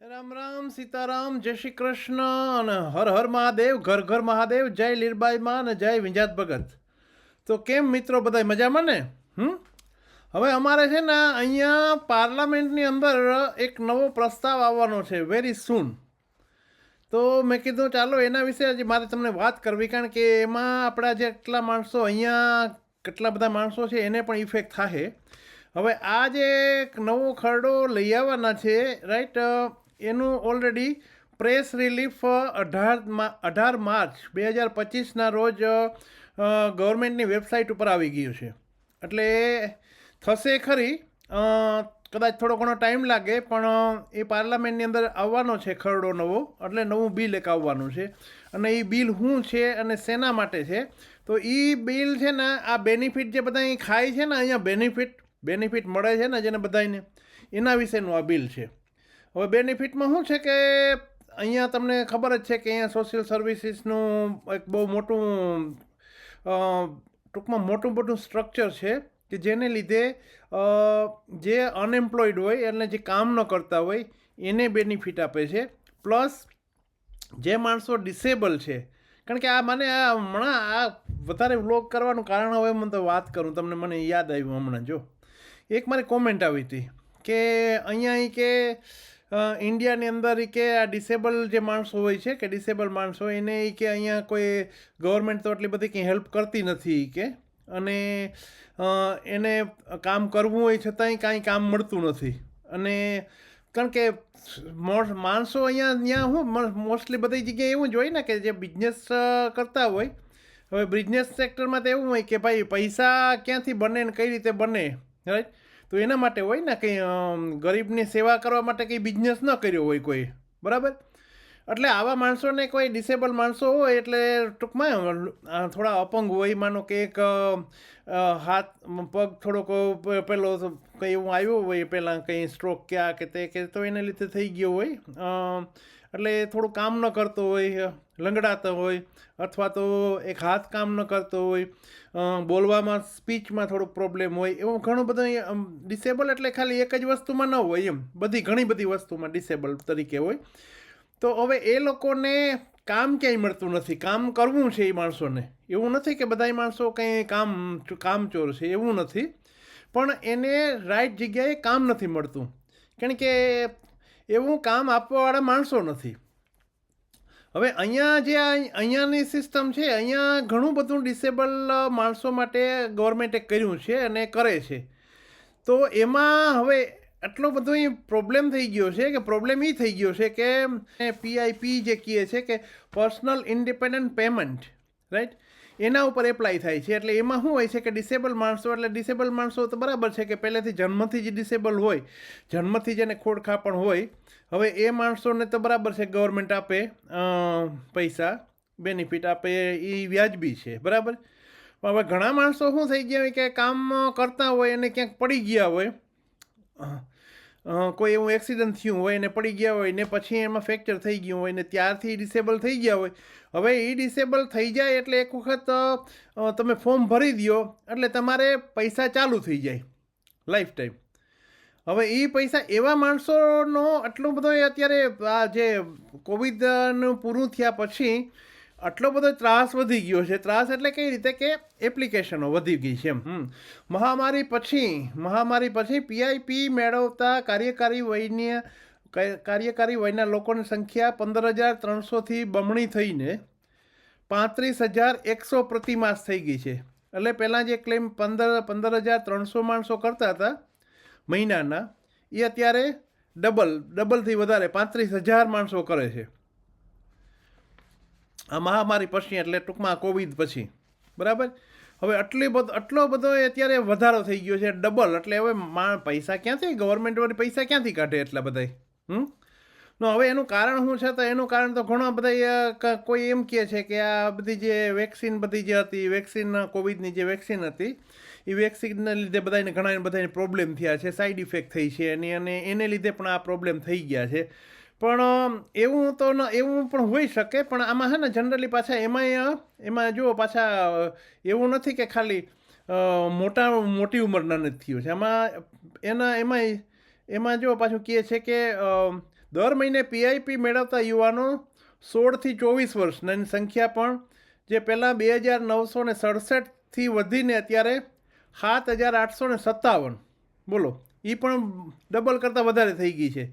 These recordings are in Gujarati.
રામ રામ, સીતારામ, જય શ્રી કૃષ્ણ અને હર હર મહાદેવ, ઘર ઘર મહાદેવ, જય લીરબાઈ માં અને જય વિંજાત ભગત. તો કેમ મિત્રો બધા મજામાં ને? હમ? હવે અમારે છે ને અહીંયા પાર્લામેન્ટની અંદર એક નવો પ્રસ્તાવ આવવાનો છે વેરી સૂન તો મેં કીધું ચાલો એના વિશે હજી મારે તમને વાત કરવી, કારણ કે એમાં આપણા જે કેટલા માણસો અહીંયા, કેટલા બધા માણસો છે એને પણ ઇફેક્ટ થાય હવે આ જે એક નવો ખરડો લઈ આવવાના છે રાઈટ એનું ઓલરેડી પ્રેસ રિલીફ અઢાર અઢાર માર્ચ બે હજાર પચીસના રોજ ગવર્મેન્ટની વેબસાઇટ ઉપર આવી ગયું છે. એટલે થશે ખરી કદાચ થોડો ઘણો ટાઈમ લાગે, પણ એ પાર્લામેન્ટની અંદર આવવાનો છે ખરડો નવો, એટલે નવું બિલ એક આવવાનું છે. અને એ બિલ શું છે અને શેના માટે છે? તો એ બિલ છે ને, આ બેનિફિટ જે બધા અહીં ખાય છે ને, અહીંયા બેનિફિટ બેનિફિટ મળે છે ને, જેને બધાને એના વિશેનું આ બિલ છે. હવે બેનિફિટમાં શું છે કે અહીંયા તમને ખબર જ છે કે અહીંયા સોશિયલ સર્વિસીસનું એક બહુ મોટું ટૂંકમાં મોટું મોટું સ્ટ્રક્ચર છે કે જેને લીધે જે અનએમ્પ્લોયડ હોય એટલે જે કામ ન કરતા હોય એને બેનિફિટ આપે છે. પ્લસ જે માણસો ડિસેબલ છે, કારણ કે આ મને આ હમણાં આ વધારે વ્લોગ કરવાનું કારણ હવે મને તો વાત કરું, તમને મને યાદ આવ્યું હમણાં, જો. એક મારી કોમેન્ટ આવી હતી કે અહીંયા કે ઇન્ડિયાની અંદર કે આ ડિસેબલ જે માણસો હોય છે, કે ડિસેબલ માણસો, એને એ કે અહીંયા કોઈ ગવર્મેન્ટ તો એટલી બધી કંઈ હેલ્પ કરતી નથી કે. અને એને કામ કરવું હોય છતાંય કાંઈ કામ મળતું નથી. અને કારણ કે માણસો અહીંયા, ત્યાં શું મોસ્ટલી બધી જગ્યાએ એવું જ હોય ને કે જે બિઝનેસ કરતા હોય, હવે બિઝનેસ સેક્ટરમાં તો એવું હોય કે ભાઈ પૈસા ક્યાંથી બને ને કઈ રીતે બને, રાઈટ? તો એના માટે હોય ને કંઈ ગરીબની સેવા કરવા માટે કંઈ બિઝનેસ ન કર્યો હોય કોઈ. બરાબર? એટલે આવા માણસોને કોઈ ડિસેબલ માણસો હોય એટલે ટૂંકમાં થોડા અપંગ હોય. માનો કે એક હાથ, પગ થોડોક પેલો કંઈ એવું આવ્યો હોય પહેલાં કંઈ સ્ટ્રોક ક્યાં કે તે કે, તો એને લીધે થઈ ગયો હોય. એટલે થોડું કામ ન કરતો હોય, લંગડાતો હોય, અથવા તો એક હાથ કામ ન કરતો હોય બોલવામાં, સ્પીચમાં થોડુંક પ્રોબ્લેમ હોય. એવું ઘણું બધું ડિસેબલ એટલે ખાલી એક જ વસ્તુમાં ન હોય એમ. બધી, ઘણી બધી વસ્તુમાં ડિસેબલ તરીકે હોય. તો હવે એ લોકોને કામ ક્યાંય મળતું નથી. કામ કરવું છે એ માણસોને. એવું નથી કે બધા માણસો કંઈ કામ કામચોર છે, એવું નથી. પણ એને રાઈટ જગ્યાએ કામ નથી મળતું. કારણ કે એવું કામ આપવાવાળા માણસો નથી. હવે અહીંયા જે અહીંયાની સિસ્ટમ છે, અહીંયા ઘણું બધું ડિસેબલ માણસો માટે ગવર્મેન્ટે કર્યું છે અને કરે છે. તો એમાં હવે આટલો બધો એ પ્રોબ્લેમ થઈ ગયો છે કે પ્રોબ્લેમ એ થઈ ગયો છે કે પીઆઈપી જે કહે છે કે પર્સનલ ઇન્ડિપેન્ડન્ટ પેમેન્ટ રાઈટ એના ઉપર એપ્લાય થાય છે. એટલે એમાં શું હોય છે કે ડિસેબલ માણસો, એટલે ડિસેબલ માણસો તો બરાબર છે કે પહેલેથી જન્મથી જ ડિસેબલ હોય. જન્મથી જેને ખોડખા પણ હોય. હવે એ માણસોને તો બરાબર છે ગવર્મેન્ટ આપે પૈસા બેનિફિટ આપે એ વ્યાજબી છે, બરાબર? પણ હવે ઘણા માણસો શું થઈ ગયા હોય કે કામ કરતા હોય અને ક્યાંક પડી ગયા હોય. કોઈ એવું એક્સિડન્ટ થયું હોય ને પડી ગયા હોય ને પછી એમાં ફ્રેક્ચર થઈ ગયું હોય ને ત્યારથી ડિસેબલ થઈ ગયા હોય, હવે એ ડિસેબલ થઈ જાય એટલે એક વખત તમે ફોર્મ ભરી દો એટલે તમારે પૈસા ચાલુ થઈ જાય લાઈફ ટાઈમ હવે એ પૈસા એવા માણસોનો આટલો બધો અત્યારે આ જે કોવિડનું પૂરું થયા પછી આટલો બધો ત્રાસ વધી ગયો છે. ત્રાસ એટલે કઈ રીતે? કે એપ્લિકેશનો વધી ગઈ છે એમ. હમ. મહામારી પછી મહામારી પછી પીઆઈપી મેળવતા કાર્યકારી વયની કાર્યકારી વયના લોકોની સંખ્યા પંદર હજાર ત્રણસોથી બમણી થઈને પાંત્રીસ હજાર એકસો પ્રતિમાસ થઈ ગઈ છે. એટલે પહેલાં જે ક્લેમ પંદર પંદર હજાર ત્રણસો માણસો કરતા હતા મહિનાના, એ અત્યારે ડબલ ડબલથી વધારે, પાંત્રીસ હજાર માણસો કરે છે. આ મહામારી પછી, એટલે ટૂંકમાં કોવિડ પછી. બરાબર? હવે આટલી બધો, આટલો બધો અત્યારે વધારો થઈ ગયો છે, ડબલ. એટલે હવે મા, પૈસા ક્યાંથી? ગવર્મેન્ટ વળી પૈસા ક્યાંથી કાઢે એટલા બધા હમ? નો, હવે એનું કારણ શું છે? તો એનું કારણ તો ઘણા બધા કોઈ એમ કહે છે કે આ બધી જે વેક્સિન બધી જે હતી, વેક્સિન, કોવિડની જે વેક્સિન હતી એ વેક્સિનના લીધે બધાને ઘણા બધાને પ્રોબ્લેમ થયા છે, સાઈડ ઇફેક્ટ થઈ છે એની અને એને લીધે પણ આ પ્રોબ્લેમ થઈ ગયા છે. પણ એવું તો ન, એવું પણ હોઈ શકે, પણ આમાં છે ને જનરલી પાછા એમાંય એમાં જુઓ પાછા એવું નથી કે ખાલી મોટા, મોટી ઉંમરના નથી થયું છે. એમાં એના, એમાંય, એમાં જો પાછું કહે છે કે દર મહિને પીઆઈપી મેળવતા યુવાનો સોળથી ચોવીસ વર્ષની સંખ્યા પણ, જે પહેલાં બે હજાર નવસો ને સડસઠથી વધીને અત્યારે સાત હજાર આઠસો ને સત્તાવન. બોલો. એ પણ ડબલ કરતાં વધારે થઈ ગઈ છે.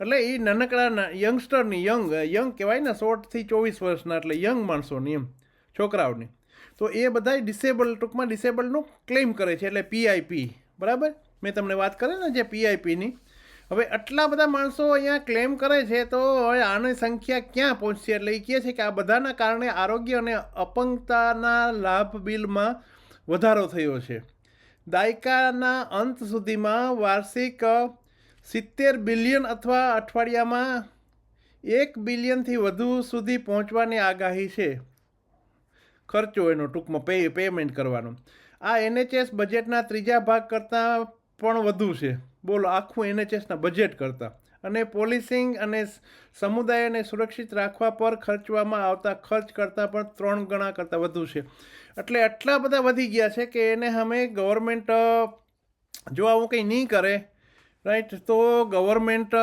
એટલે એ નાનકડા યંગસ્ટરની યંગ યંગ કહેવાય ને સોળથી ચોવીસ વર્ષના એટલે યંગ માણસોની એમ, છોકરાઓની. તો એ બધા ડિસેબલ ટૂંકમાં ડિસેબલનું ક્લેમ કરે છે, એટલે પીઆઈપી બરાબર? મેં તમને વાત કરી ને જે પીઆઈપીની હવે આટલા બધા માણસો અહીંયા ક્લેમ કરે છે તો હવે આની સંખ્યા ક્યાં પહોંચશે? એટલે એ કહે છે કે આ બધાના કારણે આરોગ્ય અને અપંગતાના લાભ બિલમાં વધારો થયો છે. દાયકાના અંત સુધીમાં વાર્ષિક સિત્તેર બિલિયન અથવા અઠવાડિયામાં એક બિલિયનથી વધુ સુધી પહોંચવાની આગાહી છે. ખર્ચો એનો ટૂંકમાં પે પેમેન્ટ કરવાનો. આ એનએચએસ બજેટના ત્રીજા ભાગ કરતાં પણ વધુ છે. બોલો, આખું એનએચએસના બજેટ કરતાં. અને પોલિસિંગ અને સમુદાયને સુરક્ષિત રાખવા પર ખર્ચવામાં આવતા ખર્ચ કરતાં પણ ત્રણ ગણા કરતાં વધુ છે. એટલે આટલા બધા વધી ગયા છે કે એને અમે ગવર્મેન્ટ જો આવું કંઈ નહીં કરે, રાઈટ, તો ગવર્મેન્ટ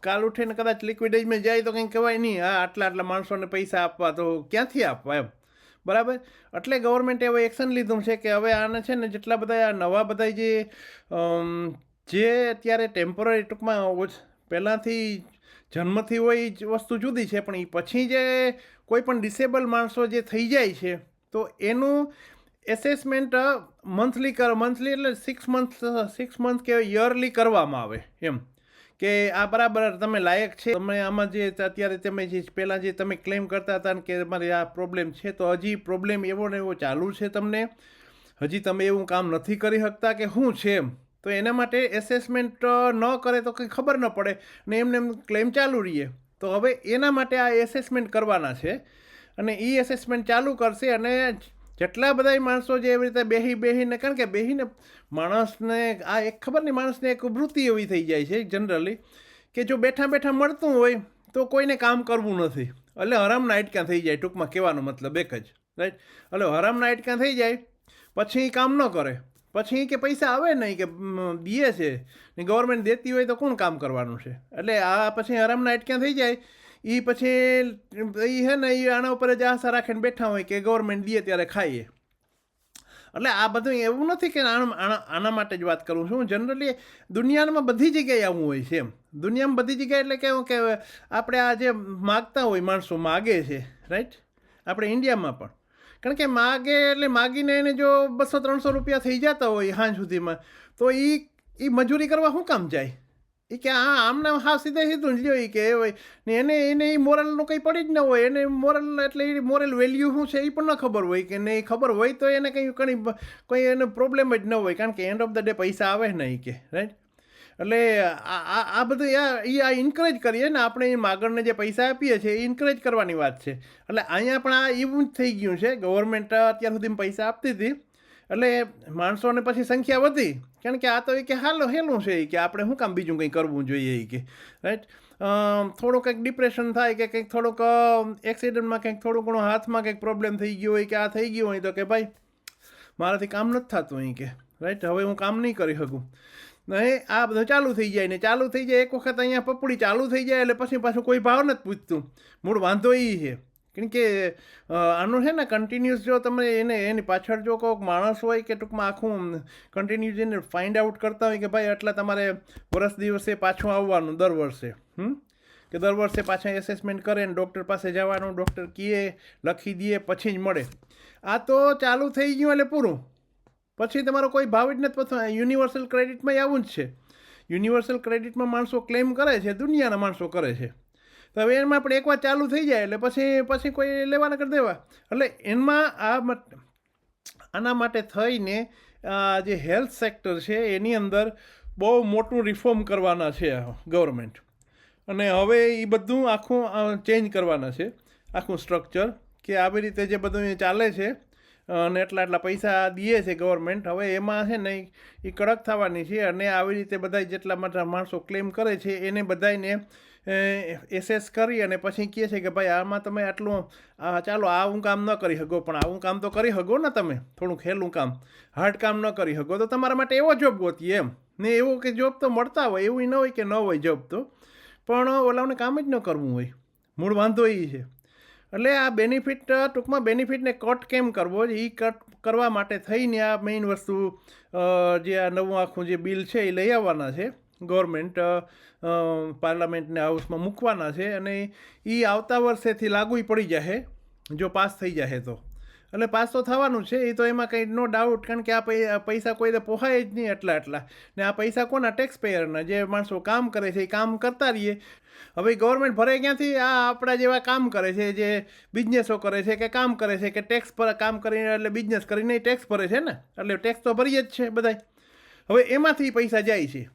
કાલ ઉઠીને કદાચ લિક્વિડેજમાં જાય તો કંઈ કહેવાય નહીં. હા આટલા આટલા માણસોને પૈસા આપવા તો ક્યાંથી આપવા એમ? બરાબર? એટલે ગવર્મેન્ટે હવે એક્શન લીધું છે કે હવે આને છે ને જેટલા બધા નવા બધા જે જે અત્યારે ટેમ્પરરી ટૂંકમાં પહેલાંથી જન્મથી હોય એ વસ્તુ જુદી છે, પણ એ પછી જે કોઈ પણ ડિસેબલ માણસો જે થઈ જાય છે, તો એનું એસેસમેન્ટ મંથલી કર મંથલી એટલે સિક્સ મંથ સિક્સ મંથ કે યરલી કરવામાં આવે, એમ. કે આ બરાબર તમે લાયક છે, તમે આમાં જે અત્યારે તમે જે પહેલાં જે તમે ક્લેમ કરતા હતા કે તમારે આ પ્રોબ્લેમ છે, તો હજી પ્રોબ્લેમ એવો ને એવો ચાલુ છે તમને. હજી તમે એવું કામ નથી કરી શકતા કે શું છે એમ. તો એના માટે એસેસમેન્ટ ન કરે તો કંઈ ખબર ન પડે ને એમને એમ ક્લેમ ચાલુ રહીએ. તો હવે એના માટે આ એસેસમેન્ટ કરવાના છે અને એ એસેસમેન્ટ ચાલુ કરશે અને જેટલા બધા માણસો જે એવી રીતે બેહી બેહીને, કારણ કે બેહીને માણસને, આ એક ખબર નહીં માણસને એક વૃત્તિ એવી થઈ જાય છે જનરલી કે જો બેઠા બેઠા મળતું હોય તો કોઈને કામ કરવું નથી. એટલે હરામ નાઇટ ક્યાં થઈ જાય ટૂંકમાં કહેવાનો મતલબ એક જ રાઈટ એટલે નાઇટ ક્યાં થઈ જાય? પછી કામ ન કરે. પછી કે પૈસા આવે નહીં કે દીએ છે. ને ગવર્મેન્ટ દેતી હોય તો કોણ કામ કરવાનું છે? એટલે આ પછી હરામના ક્યાં થઈ જાય. એ પછી એ હે ને એ આના ઉપર જ આશા રાખીને બેઠા હોય કે ગવર્મેન્ટ દે ત્યારે ખાઈએ. એટલે આ બધું એવું નથી કે આના માટે જ વાત કરું છું. જનરલી દુનિયામાં બધી જગ્યાએ આવું હોય છે એમ. દુનિયામાં બધી જગ્યાએ એટલે કેવું કે, આપણે આ જે માગતા હોય માણસો માગે છે રાઈટ આપણે ઇન્ડિયામાં પણ. કારણ કે માગે એટલે માગીને એને જો બસો ત્રણસો રૂપિયા થઈ જતા હોય હાંજ સુધીમાં, તો એ એ મજૂરી કરવા શું કામ જાય? એ કે આ આમને હા સીધે સીધું જ લ્યો એ કે, એ હોય ને એને એને એ મોરલનું કંઈ પડી જ ન હોય, એને મોરલ એટલે એ મોરલ વેલ્યુ શું છે એ પણ ન ખબર હોય કે નહીં ખબર હોય તો એને કંઈ કંઈ, કોઈ એને પ્રોબ્લેમ જ ન હોય, કારણ કે એન્ડ ઓફ ધ ડે પૈસા આવે નહીં કે રાઈટ એટલે આ આ બધું આ એ આ ઇન્કરેજ કરીએ ને આપણે એ માગણને જે પૈસા આપીએ છીએ, એ ઇન્કરેજ કરવાની વાત છે. એટલે અહીંયા પણ આ એવું જ થઈ ગયું છે ગવર્મેન્ટ અત્યાર સુધી પૈસા આપતી હતી. એટલે માણસોને પછી સંખ્યા વધી. કારણ કે આ તો એ કે હાલો હેલું છે કે આપણે શું કામ બીજું કંઈ કરવું જોઈએ એ કે રાઈટ થોડું કંઈક ડિપ્રેશન થાય કે કંઈક થોડુંક એક્સિડન્ટમાં કંઈક થોડું ઘણું હાથમાં કંઈક પ્રોબ્લેમ થઈ ગયો હોય કે આ થઈ ગયું હોય તો કે ભાઈ, મારાથી કામ નથી થતું અહીં કે રાઈટ હવે હું કામ નહીં કરી શકું. નહીં, આ બધું ચાલુ થઈ જાય ને, ચાલુ થઈ જાય, એક વખત અહીંયા પપડી ચાલુ થઈ જાય એટલે પછી પાછું કોઈ ભાવ નથી પૂછતું. મૂળ વાંધો એ છે. કારણ કે આનું છે ને કન્ટિન્યુઅસ જો તમે એને, એની પાછળ જો કોઈક માણસ હોય કે ટૂંકમાં આખું કન્ટિન્યુઅસ એને ફાઇન્ડ આઉટ કરતા હોય કે ભાઈ આટલા તમારે વર્ષ દિવસે પાછું આવવાનું દર વર્ષે, હમ? કે દર વર્ષે પાછા એસેસમેન્ટ કરે ને ડૉક્ટર પાસે જવાનું ડૉક્ટર કહે, લખી દે, પછી જ મળે. આ તો ચાલુ થઈ ગયું એટલે પૂરું. પછી તમારો કોઈ ભાવ જ નથી પતો યુનિવર્સલ ક્રેડિટમાં આવું જ છે. યુનિવર્સલ ક્રેડિટમાં માણસો ક્લેમ કરે છે, દુનિયાના માણસો કરે છે. તો હવે એમાં આપણે એકવાર ચાલુ થઈ જાય એટલે પછી પછી કોઈ લેવાના કરી દેવા. એટલે એમાં આ આના માટે થઈને જે હેલ્થ સેક્ટર છે એની અંદર બહુ મોટું રિફોર્મ કરવાના છે ગવર્મેન્ટ અને હવે એ બધું આખું ચેન્જ કરવાના છે. આખું સ્ટ્રક્ચર કે આવી રીતે જે બધું ચાલે છે અને એટલા એટલા પૈસા દે છે ગવર્મેન્ટ હવે એમાં છે ને એ કડક થવાની છે અને આવી રીતે બધા જેટલા બધા માણસો ક્લેમ કરે છે, એને બધાને એસેસ કરી અને પછી કહે છે કે ભાઈ આમાં તમે આટલું ચાલો આવું કામ ન કરી શકો, પણ આવું કામ તો કરી શકો ને તમે. થોડું ખેલું કામ હાર્ડ કામ ન કરી શકો. તો તમારા માટે એવો જોબ ગોતીએ એમ. ને એવો કે જોબ તો મળતા હોય, એવું ન હોય કે ન હોય જોબ તો. પણ ઓલાઓને કામ જ ન કરવું હોય. મૂળ વાંધો એ છે. એટલે આ બેનિફિટ ટૂંકમાં બેનિફિટને કટ કેમ કરવો? એ કટ કરવા માટે થઈને આ મેઇન વસ્તુ જે આ નવું આખું જે બિલ છે એ લઈ આવવાના છે. ગવર્મેન્ટ પાર્લામેન્ટને હાઉસમાં મૂકવાના છે અને એ આવતા વર્ષેથી લાગુ પડી જશે જો પાસ થઈ જશે તો. એટલે પાસ તો થવાનું છે, એ તો એમાં કંઈ નો ડાઉટ કારણ કે આ પૈસા કોઈને પોહાય જ નહીં એટલા એટલા. ને આ પૈસા કોના? ટેક્સ પેયરના જે માણસો કામ કરે છે, એ કામ કરતા રહીએ. હવે ગવર્મેન્ટ ભરે ક્યાંથી? આ આપણા જેવા કામ કરે છે, જે બિઝનેસો કરે છે, કે કામ કરે છે, કે ટેક્સ પર કામ કરીને, એટલે બિઝનેસ કરીને ટેક્સ ભરે છે ને? એટલે ટેક્સ તો ભરીએ જ છે બધાય. હવે એમાંથી પૈસા જાય છે.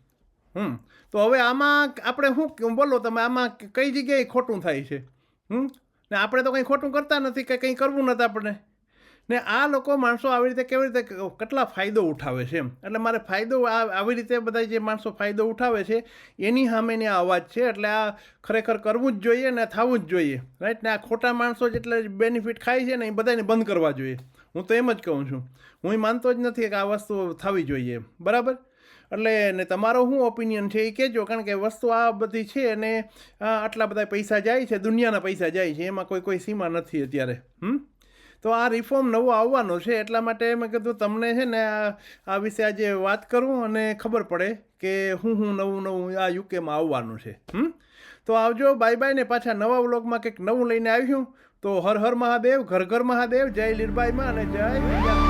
હમ. તો હવે આમાં આપણે શું બોલો તમે, આમાં કઈ જગ્યાએ ખોટું થાય છે? હમ. ને આપણે તો કંઈ ખોટું કરતા નથી, કે કંઈ કરવું નથી આપણે ને આ લોકો માણસો આવી રીતે કેવી રીતે કેટલા ફાયદો ઉઠાવે છે એમ. એટલે મારે ફાયદો આવી રીતે બધા જે માણસો ફાયદો ઉઠાવે છે, એની સામેની આ અવાજ છે. એટલે આ ખરેખર કરવું જ જોઈએ ને થવું જ જોઈએ. રાઈટ ને આ ખોટા માણસો જેટલા બેનિફિટ ખાય છે ને, એ બધાને બંધ કરવા જોઈએ. હું તો એમ જ કહું છું. હું એ માનતો જ નથી કે આ વસ્તુ થવી જોઈએ. બરાબર? એટલે ને તમારો શું ઓપિનિયન છે એ કહેજો. કારણ કે વસ્તુ આ બધી છે અને આટલા બધા પૈસા જાય છે, દુનિયાના પૈસા જાય છે. એમાં કોઈ કોઈ સીમા નથી અત્યારે. હમ? તો આ રિફોર્મ નવો આવવાનો છે, એટલા માટે મેં કીધું તમને છે ને આ વિશે આજે વાત કરું અને ખબર પડે કે હું હું નવું નવું આ યુકેમાં આવવાનું છે. હમ? તો આવજો બાય બાય ને પાછા નવા વ્લોગમાં કંઈક નવું લઈને આવ્યું. તો હર હર મહાદેવ, ઘર ઘર મહાદેવ, જય લીરબાઈમાં અને જય